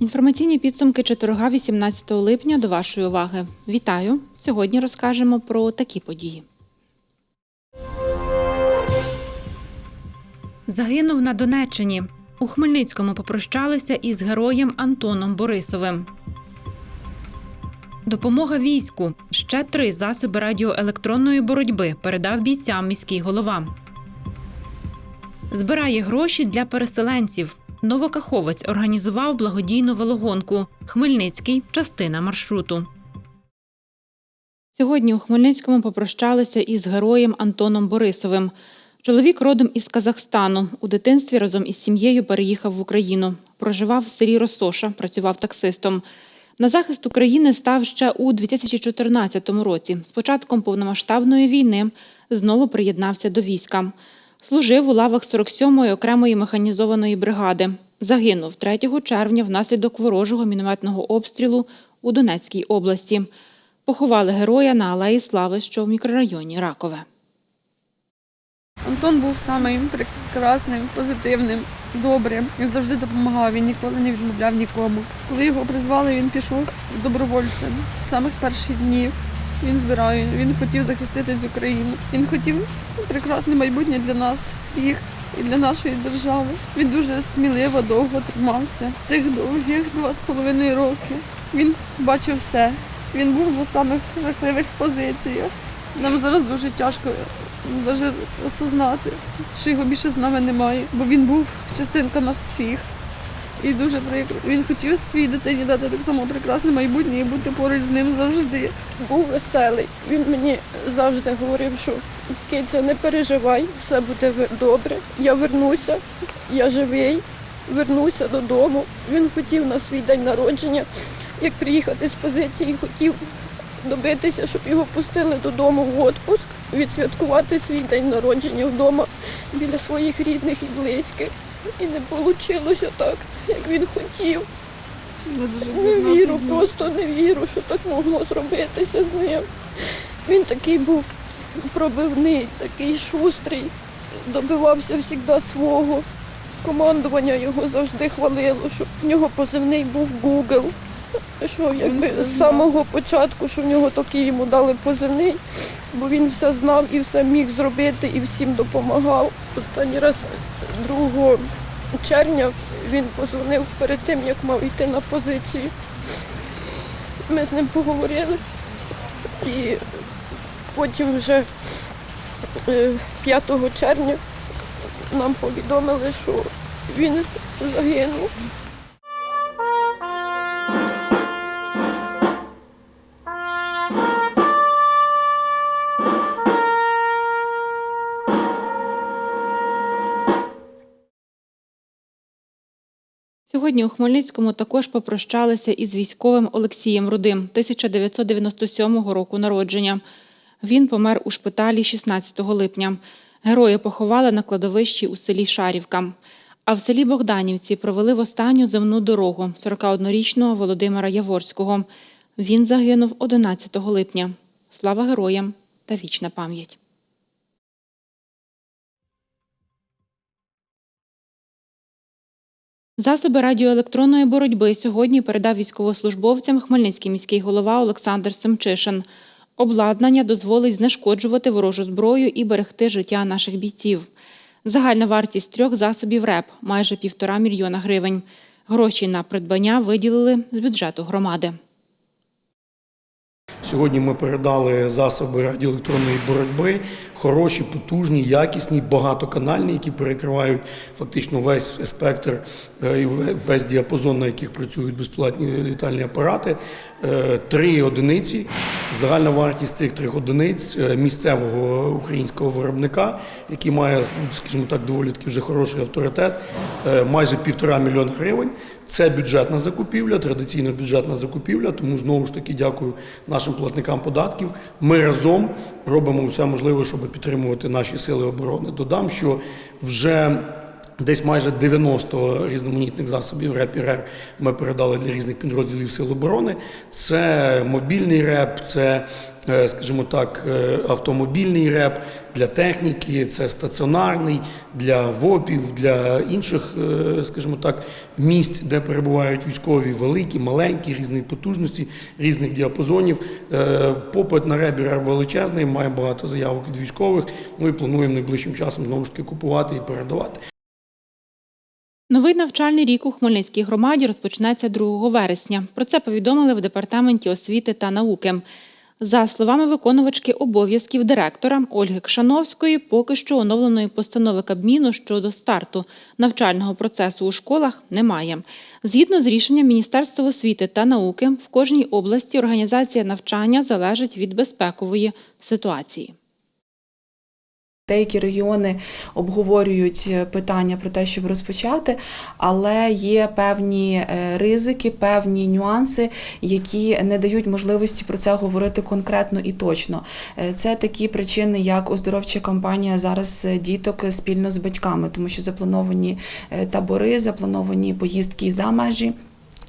Інформаційні підсумки четверга 18 липня до вашої уваги. Вітаю! Сьогодні розкажемо про такі події. Загинув на Донеччині. У Хмельницькому попрощалися із героєм Антоном Борисовим. Допомога війську. Ще три засоби радіоелектронної боротьби передав бійцям міський голова. Збирає гроші для переселенців. Новокаховець організував благодійну велогонку. Хмельницький частина маршруту. Сьогодні у Хмельницькому попрощалися із героєм Антоном Борисовим. Чоловік родом із Казахстану. У дитинстві разом із сім'єю переїхав в Україну. Проживав в селі Росоша, працював таксистом. На захист України став ще у 2014 році. З початком повномасштабної війни знову приєднався до війська. Служив у лавах 47-ї окремої механізованої бригади. Загинув 3 червня внаслідок ворожого мінометного обстрілу у Донецькій області. Поховали героя на Алеї Слави, що в мікрорайоні Ракове. Антон був самим прекрасним, позитивним, добрим. Він завжди допомагав, він ніколи не відмовляв нікому. Коли його призвали, він пішов добровольцем з самих перших днів. Він збирає, він хотів захистити цю країну. Він хотів прекрасне майбутнє для нас всіх і для нашої держави. Він дуже сміливо, довго тримався. Цих довгих два з половиною роки. Він бачив все. Він був на самих жахливих позиціях. Нам зараз дуже тяжко навіть осознати, що його більше з нами немає, бо він був частинка нас всіх. І дуже прикро. Він хотів своїй дитині дати так само прекрасне майбутнє і бути поруч з ним завжди. був веселий. Він мені завжди говорив, що киця, не переживай, все буде добре. Я вернуся, я живий, вернуся додому. Він хотів на свій день народження, як приїхати з позиції, хотів добитися, щоб його пустили додому в відпуск, відсвяткувати свій день народження вдома біля своїх рідних і близьких. І не вийшло так, як він хотів. Не вірю, просто не вірю, що так могло зробитися з ним. Він такий був пробивний, такий шустрий, добивався завжди свого. Командування його завжди хвалило, що в нього позивний був Google. Що якби з самого початку, що в нього такий йому дали позивний, бо він все знав і все міг зробити і всім допомагав. Останній раз 2 червня він позвонив перед тим, як мав йти на позицію. Ми з ним поговорили і потім вже е, 5 червня нам повідомили, що він загинув. Сьогодні у Хмельницькому також попрощалися із військовим Олексієм Рудим 1997 року народження. Він помер у шпиталі 16 липня. Героя поховали на кладовищі у селі Шарівка. А в селі Богданівці провели в останню земну дорогу 41-річного Володимира Яворського. Він загинув 11 липня. Слава героям та вічна пам'ять. Засоби радіоелектронної боротьби сьогодні передав військовослужбовцям Хмельницький міський голова Олександр Семчишин. Обладнання дозволить знешкоджувати ворожу зброю і берегти життя наших бійців. Загальна вартість трьох засобів РЕП майже півтора мільйона гривень. Гроші на придбання виділили з бюджету громади. Сьогодні ми передали засоби радіоелектронної боротьби, хороші, потужні, якісні, багатоканальні, які перекривають фактично весь спектр е, і весь діапазон, на яких працюють безплатні літальні апарати. Е, Три одиниці. Загальна вартість цих трьох одиниць е, місцевого українського виробника, який має, скажімо так, доволі таки вже хороший авторитет, майже півтора мільйона гривень. Це бюджетна закупівля, традиційно бюджетна закупівля. Тому знову ж таки дякую нашим платникам податків. Ми разом робимо все можливе, щоб підтримувати наші сили оборони. Додам, що вже Десь майже 90 різноманітних засобів РЕП і РЕР ми передали для різних підрозділів Сил оборони. Це мобільний РЕП, це, скажімо так, е, автомобільний РЕП для техніки, це стаціонарний для ВОПів, для інших, е, скажімо так, місць, де перебувають військові, великі, маленькі, різної потужності, різних діапазонів. Е, Попит на РЕБ і величезний, має багато заявок від військових. Ну і плануємо найближчим часом знову ж таки купувати і передавати. Новий навчальний рік у Хмельницькій громаді розпочнеться 2 вересня. Про це повідомили в департаменті освіти та науки. За словами виконувачки обов'язків директора Ольги Кшановської, поки що оновленої постанови Кабміну щодо старту навчального процесу у школах немає. Згідно з рішенням Міністерства освіти та науки, в кожній області організація навчання залежить від безпекової ситуації. Деякі регіони обговорюють е, питання про те, щоб розпочати, але є певні е, ризики, певні нюанси, які не дають можливості про це говорити конкретно і точно. Е, Це такі причини, як оздоровча кампанія зараз діток спільно з батьками, тому що заплановані табори, заплановані поїздки за межі.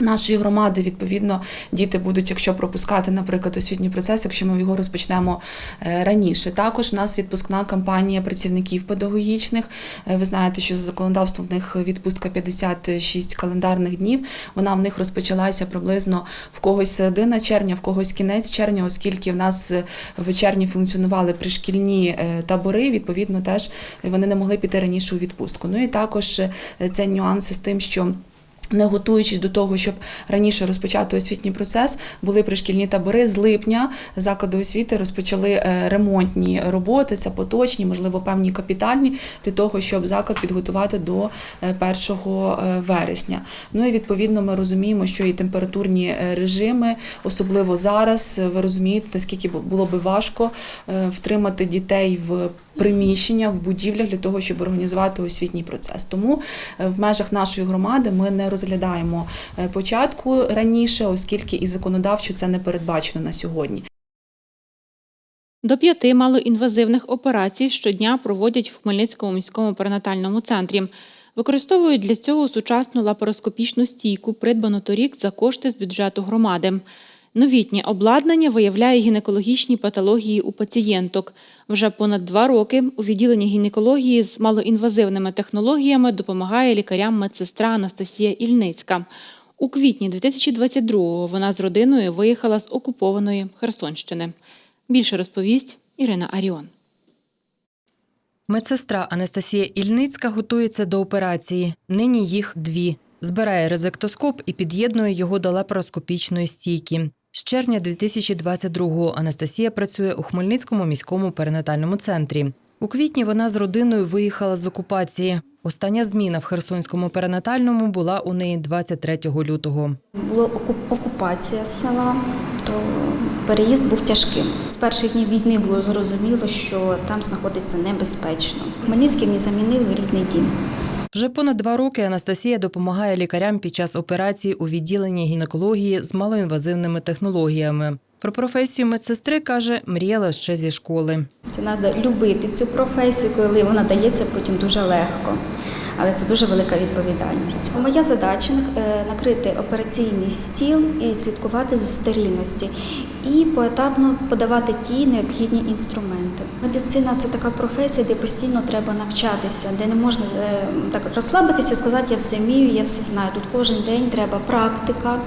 Нашої громади, відповідно, діти будуть, якщо пропускати, наприклад, освітній процес, якщо ми його розпочнемо е, раніше. Також у нас відпускна кампанія працівників педагогічних. Е, Ви знаєте, що за законодавством в них відпустка 56 календарних днів. Вона в них розпочалася приблизно в когось середина червня, в когось кінець червня, оскільки в нас е, в червні функціонували пришкільні табори. Відповідно, теж вони не могли піти раніше у відпустку. Ну і також це нюанси з тим, що. Не готуючись до того, щоб раніше розпочати освітній процес, були пришкільні табори. З липня заклади освіти розпочали е, ремонтні роботи, це поточні, можливо, певні капітальні, для того, щоб заклад підготувати до е, 1 вересня. Ну і відповідно ми розуміємо, що і температурні е, режими, особливо зараз, е, ви розумієте, наскільки було би важко е, втримати дітей в приміщеннях, в будівлях для того, щоб організувати освітній процес. Тому е, в межах нашої громади ми не розглядаємо е, початку раніше, оскільки і законодавчо це не передбачено на сьогодні. До п'яти малоінвазивних операцій щодня проводять в Хмельницькому міському перинатальному центрі. Використовують для цього сучасну лапароскопічну стійку, придбану торік за кошти з бюджету громади. Новітнє обладнання виявляє гінекологічні патології у пацієнток. Вже понад два роки у відділенні гінекології з малоінвазивними технологіями допомагає лікарям медсестра Анастасія Ільницька. У квітні 2022-го вона з родиною виїхала з окупованої Херсонщини. Більше розповість Ірина Аріон. Медсестра Анастасія Ільницька готується до операції. Нині їх дві. Збирає резектоскоп і під'єднує його до лапароскопічної стійки. З червня 2022-го Анастасія працює у Хмельницькому міському перинатальному центрі. У квітні вона з родиною виїхала з окупації. Остання зміна в Херсонському перинатальному була у неї 23 лютого. Була окуп- окупація села, то переїзд був тяжким. З перших днів війни було зрозуміло, що там знаходиться небезпечно. Хмельницький мені замінив рідний дім. Вже понад два роки Анастасія допомагає лікарям під час операції у відділенні гінекології з малоінвазивними технологіями. Про професію медсестри каже, мріяла ще зі школи. Це треба любити цю професію, коли вона дається потім дуже легко. Але це дуже велика відповідальність. Моя задача е, накрити операційний стіл і слідкувати за стерильності, і поетапно подавати ті необхідні інструменти. Медицина це така професія, де постійно треба навчатися, де не можна е, так розслабитися, сказати, я все вмію, я все знаю. Тут кожен день треба практика,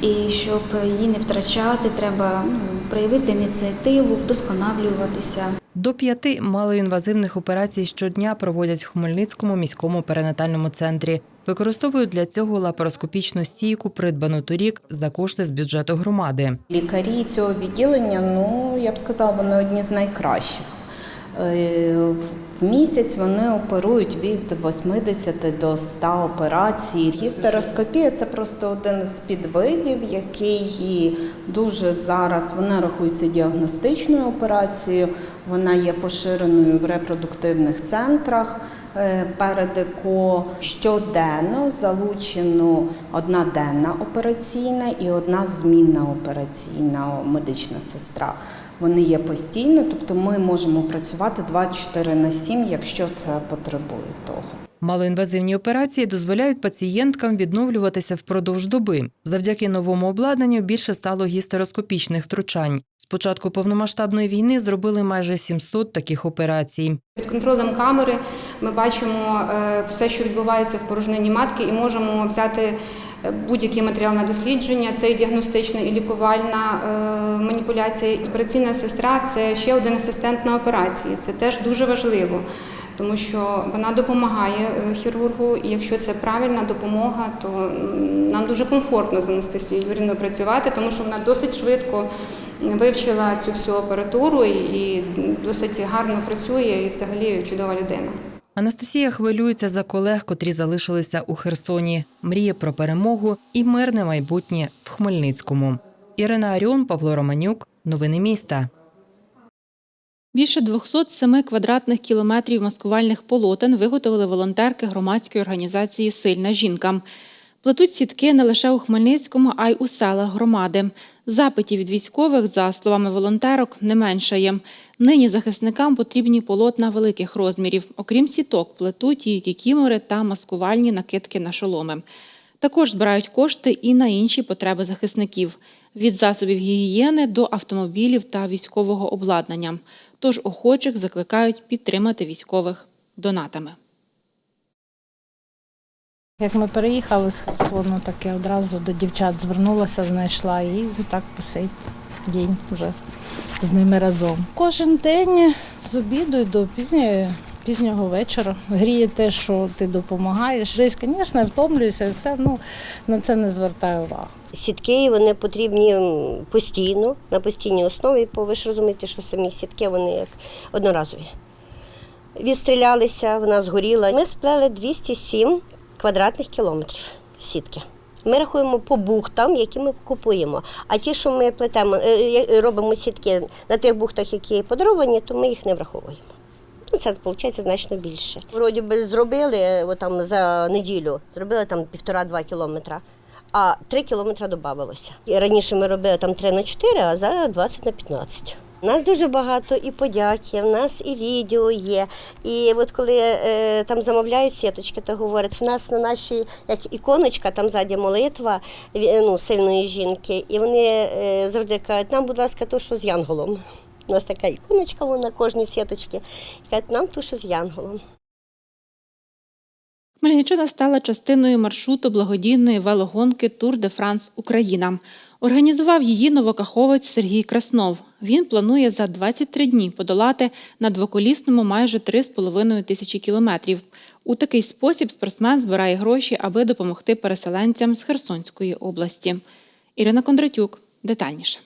і щоб її не втрачати, треба ну, проявити ініціативу, вдосконалюватися. До п'яти малоінвазивних операцій щодня проводять в Хмельницькому міському перинатальному центрі. Використовують для цього лапароскопічну стійку, придбану торік за кошти з бюджету громади. Лікарі цього відділення, ну я б сказала, вони одні з найкращих. В місяць вони оперують від 80 до 100 операцій. Гістероскопія це просто один з підвидів, який дуже зараз вона рахується діагностичною операцією. Вона є поширеною в репродуктивних центрах. Е, Перед ЕКО щоденно залучено одна денна операційна і одна змінна операційна медична сестра. Вони є постійно, тобто ми можемо працювати 24 на 7, якщо це потребує того. Малоінвазивні операції дозволяють пацієнткам відновлюватися впродовж доби. Завдяки новому обладнанню більше стало гістероскопічних втручань. З початку повномасштабної війни зробили майже 700 таких операцій. Під контролем камери ми бачимо е, все, що відбувається в порожнині матки, і можемо взяти будь-який матеріал на дослідження. Це і діагностична і лікувальна е, маніпуляція. І Операційна сестра це ще один асистент на операції. Це теж дуже важливо, тому що вона допомагає е, хірургу, і якщо це правильна допомога, то нам дуже комфортно з Анастасією Юрівною працювати, тому що вона досить швидко вивчила цю всю апаратуру і досить гарно працює, і взагалі чудова людина. Анастасія хвилюється за колег, котрі залишилися у Херсоні. Мріє про перемогу і мирне майбутнє в Хмельницькому. Ірина Аріон, Павло Романюк. Новини міста. Більше 207 квадратних кілометрів маскувальних полотен виготовили волонтерки громадської організації Сильна жінка. Плетуть сітки не лише у Хмельницькому, а й у селах громади. Запитів від військових, за словами волонтерок, не меншає. Нині захисникам потрібні полотна великих розмірів. Окрім сіток, плетуть і кікімори та маскувальні накидки на шоломи. Також збирають кошти і на інші потреби захисників від засобів гігієни до автомобілів та військового обладнання. Тож охочих закликають підтримати військових донатами. Як ми переїхали з Херсону, так я одразу до дівчат звернулася, знайшла і так по сей день вже з ними разом. Кожен день з обіду і до пізньої, пізнього вечора гріє те, що ти допомагаєш. Десь, звісно, втомлююся, все ну на це не звертаю увагу. Сітки вони потрібні постійно, на постійній основі, бо ви ж розумієте, що самі сітки вони як одноразові. Відстрілялися, вона згоріла. Ми сплели 207 квадратних кілометрів сітки. Ми рахуємо по бухтам, які ми купуємо. А ті, що ми плетемо, е, е, робимо сітки на тих бухтах, які подаровані, то ми їх не враховуємо. Ну, це виходить значно більше. Вроді би зробили е, отам за неділю, зробили там півтора-два кілометра, а три кілометри додавалося. Раніше ми робили там 3 на 4, а зараз 20 на 15. У нас дуже багато і подяки, в нас і відео є. І от коли е, там замовляють сіточки, то говорять, в нас на нашій як іконочка, там ззаді молитва ну, сильної жінки, і вони е, завжди кажуть, нам, будь ласка, то, що з янголом. У нас така іконочка вона на кожній сіточці. І кажуть, нам то, що з янголом. Хмельниччина стала частиною маршруту благодійної велогонки Тур де Франс Україна. Організував її новокаховець Сергій Краснов. Він планує за 23 дні подолати на двоколісному майже 3,5 тисячі кілометрів. У такий спосіб спортсмен збирає гроші, аби допомогти переселенцям з Херсонської області. Ірина Кондратюк детальніше.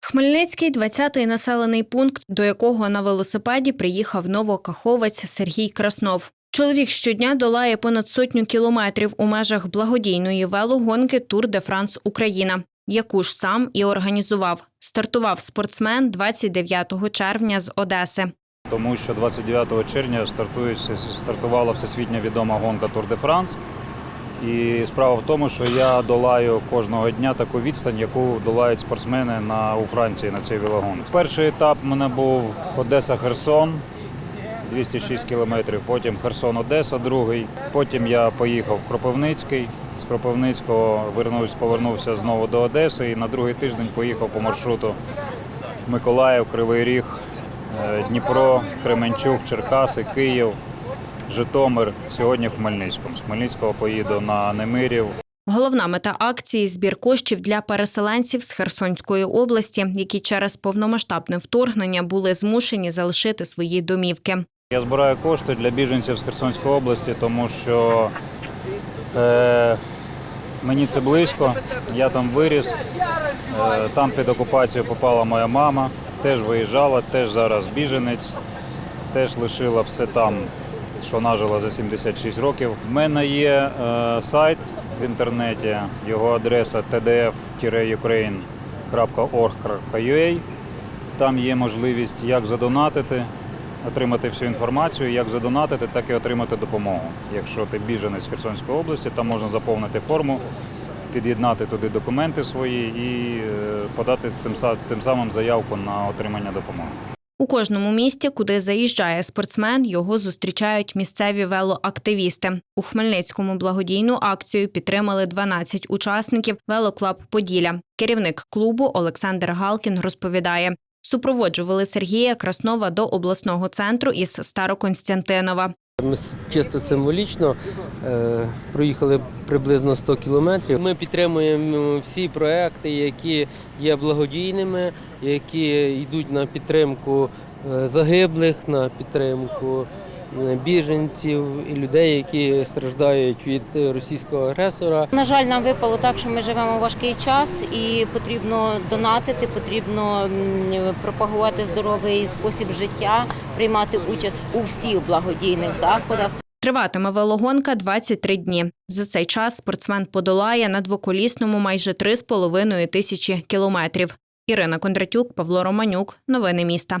Хмельницький – 20-й населений пункт, до якого на велосипеді приїхав новокаховець Сергій Краснов. Чоловік щодня долає понад сотню кілометрів у межах благодійної велогонки Тур де Франс Україна, яку ж сам і організував. Стартував спортсмен 29 червня з Одеси. тому що 29 червня стартує, стартувала всесвітня відома гонка Тур де Франс. І справа в тому, що я долаю кожного дня таку відстань, яку долають спортсмени на, у Франції на цій велогонці. Перший етап у мене був Одеса-Херсон, 206 кілометрів, потім Херсон-Одеса, другий. Потім я поїхав в Кропивницький. З Кропивницького вернувся, повернувся знову до Одеси і на другий тиждень поїхав по маршруту Миколаїв, Кривий Ріг, е, Дніпро, Кременчук, Черкаси, Київ, Житомир. Сьогодні в Хмельницькому. З Хмельницького поїду на Немирів. Головна мета акції – збір коштів для переселенців з Херсонської області, які через повномасштабне вторгнення були змушені залишити свої домівки. Я збираю кошти для біженців з Херсонської області, тому що е, мені це близько, я там виріс, е, там під окупацію попала моя мама, теж виїжджала, теж зараз біженець, теж лишила все там, що нажила за 76 років. У мене є е, сайт в інтернеті, його адреса tdf-ukraine.org.ua. Там є можливість як задонатити, отримати всю інформацію, як задонатити, так і отримати допомогу. Якщо ти біженець Херсонської області, там можна заповнити форму, під'єднати туди документи свої і е, подати цим, тим самим заявку на отримання допомоги. У кожному місті, куди заїжджає спортсмен, його зустрічають місцеві велоактивісти. У Хмельницькому благодійну акцію підтримали 12 учасників Велоклаб Поділля. Керівник клубу Олександр Галкін розповідає. Супроводжували Сергія Краснова до обласного центру із Староконстянтинова. Ми чисто символічно е, проїхали приблизно 100 кілометрів. Ми підтримуємо всі проекти, які є благодійними, які йдуть на підтримку е, загиблих, на підтримку біженців і людей, які страждають від е, російського агресора. На жаль, нам випало так, що ми живемо в важкий час і потрібно донатити, потрібно пропагувати здоровий спосіб життя, приймати участь у всіх благодійних заходах. Триватиме велогонка 23 дні. За цей час спортсмен подолає на двоколісному майже 3,5 тисячі кілометрів. Ірина Кондратюк, Павло Романюк. Новини міста.